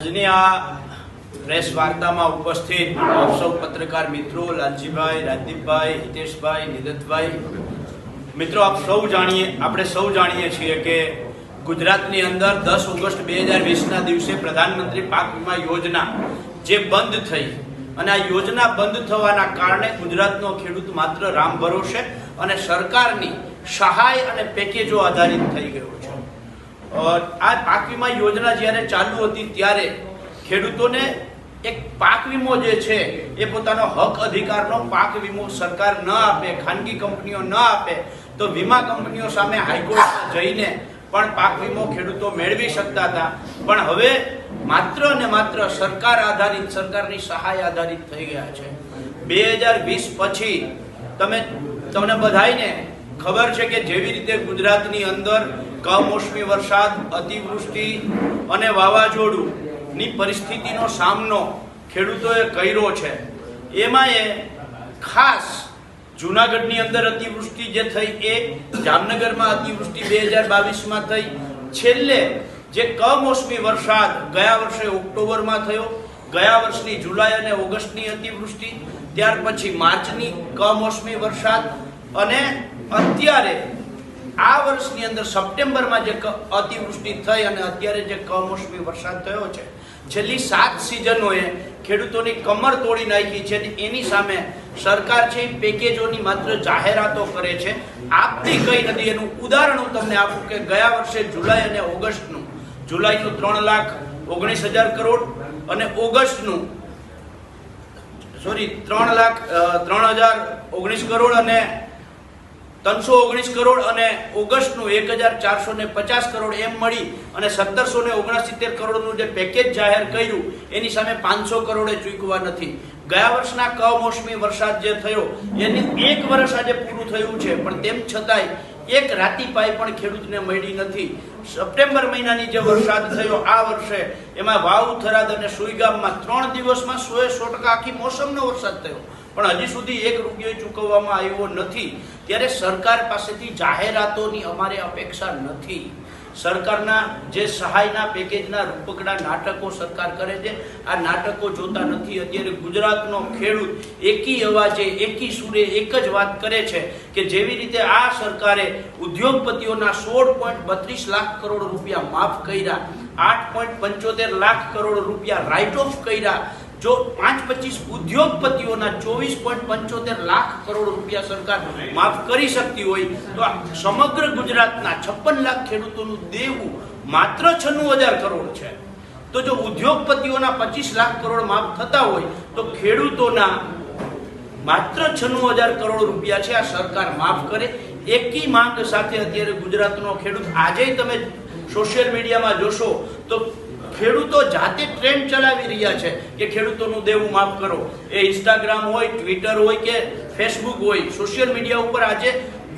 આજની આ પ્રેસ વાર્તામાં ઉપસ્થિત સૌ પત્રકાર મિત્રો લાલજીભાઈ, રાજદીપભાઈ, હિતેશભાઈ, નિદતભાઈ. મિત્રો, આપ સૌ જાણીએ, આપણે સૌ જાણીએ છીએ કે ગુજરાતની અંદર દસ ઓગસ્ટ બે હજાર વીસના દિવસે પ્રધાનમંત્રી પાક વીમા યોજના જે બંધ થઈ અને આ યોજના બંધ થવાના કારણે ગુજરાતનો ખેડૂત માત્ર રામ ભરોસે અને સરકારની સહાય અને પેકેજો આધારિત થઈ ગયો છે. આ પાક વીમા યોજના જ્યારે ચાલુ હતી ત્યારે ખેડૂતોને એક પાક વીમો જે છે એ પોતાનો હક અધિકારનો પાક વીમો સરકાર ન આપે, ખાનગી કંપનીઓ ન આપે, તો વીમા કંપનીઓ સામે હાઈકોર્ટમાં જઈને પણ પાક વીમો ખેડૂતો મેળવી શકતા હતા. પણ હવે માત્ર ને માત્ર સરકાર આધારિત, સરકારની સહાય આધારિત થઈ ગયા છે. બે હજાર વીસ પછી તમે, તમને બધાયને ખબર છે કે જેવી રીતે ગુજરાતની અંદર કમોસમી વરસાદ, અતિવૃષ્ટિ અને વાવાઝોડુંની પરિસ્થિતિનો સામનો ખેડૂતોએ કર્યો છે, એમાં એ ખાસ જુનાગઢની અંદર અતિવૃષ્ટિ જે થઈ એ જામનગરમાં અતિવૃષ્ટિ બે હજાર બાવીસમાં થઈ. છેલ્લે જે કમોસમી વરસાદ ગયા વર્ષે ઓક્ટોબરમાં થયો, ગયા વર્ષની જુલાઈ અને ઓગસ્ટની અતિવૃષ્ટિ, ત્યાર પછી માર્ચની કમોસમી વરસાદ અને અત્યારે આ વર્ષની અંદર સપ્ટેમ્બરમાં જે અતિવૃષ્ટિ થઈ અને અત્યારે જે કમોસમી વરસાદ થયો છે, છેલ્લી સાત સિઝનોએ ખેડૂતોની કમર તોડી નાખી છે અને એની સામે સરકાર છે પેકેજોની માત્ર જાહેરાતો કરે છે. આપતી કઈ નથી, એનું ઉદાહરણ હું તમને આપું કે ગયા વર્ષે જુલાઈ અને ઓગસ્ટનું, જુલાઈનું ત્રણ લાખ ઓગણીસ હજાર કરોડ અને ઓગસ્ટનું, સોરી, ત્રણ લાખ ત્રણ હજાર ઓગણીસ કરોડ અને ત્રણસો ઓગણીસ કરોડ અને ઓગસ્ટનું એક હજાર ચારસો ને પચાસ કરોડ એમ મળી અને સત્તરસો ને ઓગણસિત્તેર કરોડનું જે પેકેજ જાહેર કર્યું, એની સામે પાંચસો કરોડે ચૂકવા નથી. ગયા વર્ષના કમોસમી વરસાદ જે થયો, એની એક વર્ષ આજે પૂરું થયું છે, પણ તેમ છતાંય એક રાતી પાઈ પણ ખેડૂતને મળી નથી. સપ્ટેમ્બર મહિનાની જે વરસાદ થયો, આ વર્ષે એમાં વાવ થરાદ અને સુઈગામમાં ત્રણ દિવસમાં સો એ સો ટકા આખી મોસમનો વરસાદ થયો. પણ હજી સુધી એક રૂપિયો ચૂકવવામાં આવ્યો નથી. ત્યારે સરકાર પાસેથી જાહેરાતોની અમારે અપેક્ષા નથી. સરકારના જે સહાયના પેકેજના રૂપકડા નાટકો સરકાર કરે છે, આ નાટકો જોતા નથી. અત્યારે ગુજરાતનો ખેડૂત એકી અવાજે, એકી સુરે એક જ વાત કરે છે કે જેવી રીતે આ સરકારે ઉદ્યોગપતિઓના સોળ પોઈન્ટ બત્રીસ લાખ કરોડ રૂપિયા માફ કર્યા, આઠ પોઈન્ટ પંચોતેર લાખ કરોડ રૂપિયા રાઇટ ઓફ કર્યા જો પાંચ પચીસ ઉદ્યોગપતિઓના ચોવીસ પોઈન્ટ પંચોતેર લાખ કરોડ રૂપિયા સરકાર માફ કરી શકતી હોય, તો સમગ્ર ગુજરાતના છપ્પન લાખ ખેડૂતોનું દેવું માત્ર છન્નું હજાર કરોડ છે. તો જો ઉદ્યોગપતિઓના પચીસ લાખ કરોડ માફ થતા હોય, તો ખેડૂતોના માત્ર છન્નું હજાર કરોડ રૂપિયા છે આ સરકાર માફ કરે. એકી માંગ સાથે અત્યારે ગુજરાતનો ખેડૂત, આજે તમે સોશિયલ મીડિયામાં જોશો, તો ખેડૂતો જાતે ટ્રેન્ડ ચલાવી રહ્યા છે કે ખેડૂતોનું દેવું માફ કરો. એ ઇન્સ્ટાગ્રામ હોય ટ્વિટર હોય કે ફેસબુક હોય સોશિયલ મીડિયા ઉપર આજે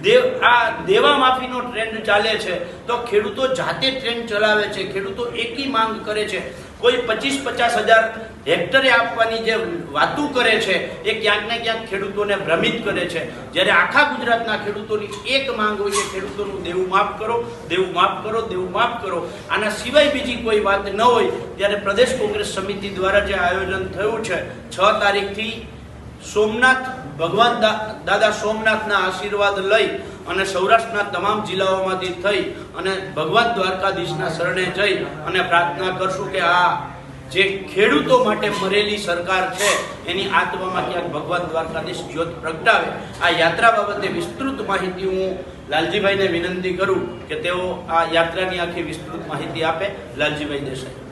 દેવ, આ દેવા માફીનો ટ્રેન્ડ ચાલે છે. તો ખેડૂતો જાતે ટ્રેન્ડ ચલાવે છે, ખેડૂતો એકી માંગ કરે છે. કોઈ પચીસ પચાસ હજાર હેક્ટરે આપવાની જે વાતું કરે છે, એ ક્યાંક ને ક્યાંક ખેડૂતોને ભ્રમિત કરે છે. જ્યારે આખા ગુજરાતના ખેડૂતોની એક માંગ હોય કે ખેડૂતોનું દેવું માફ કરો, દેવું માફ કરો, દેવું માફ કરો. આના સિવાય બીજી કોઈ વાત ન હોય, ત્યારે પ્રદેશ કોંગ્રેસ સમિતિ દ્વારા જે આયોજન થયું છે, છ તારીખથી સોમનાથ, ભગવાન દાદા સોમનાથના આશીર્વાદ લઈ અને સૌરાષ્ટ્રના તમામ જિલ્લાઓમાંથી થઈ અને ભગવાન દ્વારકાધીશના શરણે જઈ અને પ્રાર્થના કરશું કે આ જે ખેડૂતો માટે મરેલી સરકાર છે, એની આત્મામાં ક્યાંક ભગવાન દ્વારકાધીશ જ્યોત પ્રગટાવે. આ યાત્રા બાબતે વિસ્તૃત માહિતી હું લાલજીભાઈને વિનંતી કરું કે તેઓ આ યાત્રાની આખી વિસ્તૃત માહિતી આપે. લાલજીભાઈ દેસાઈ.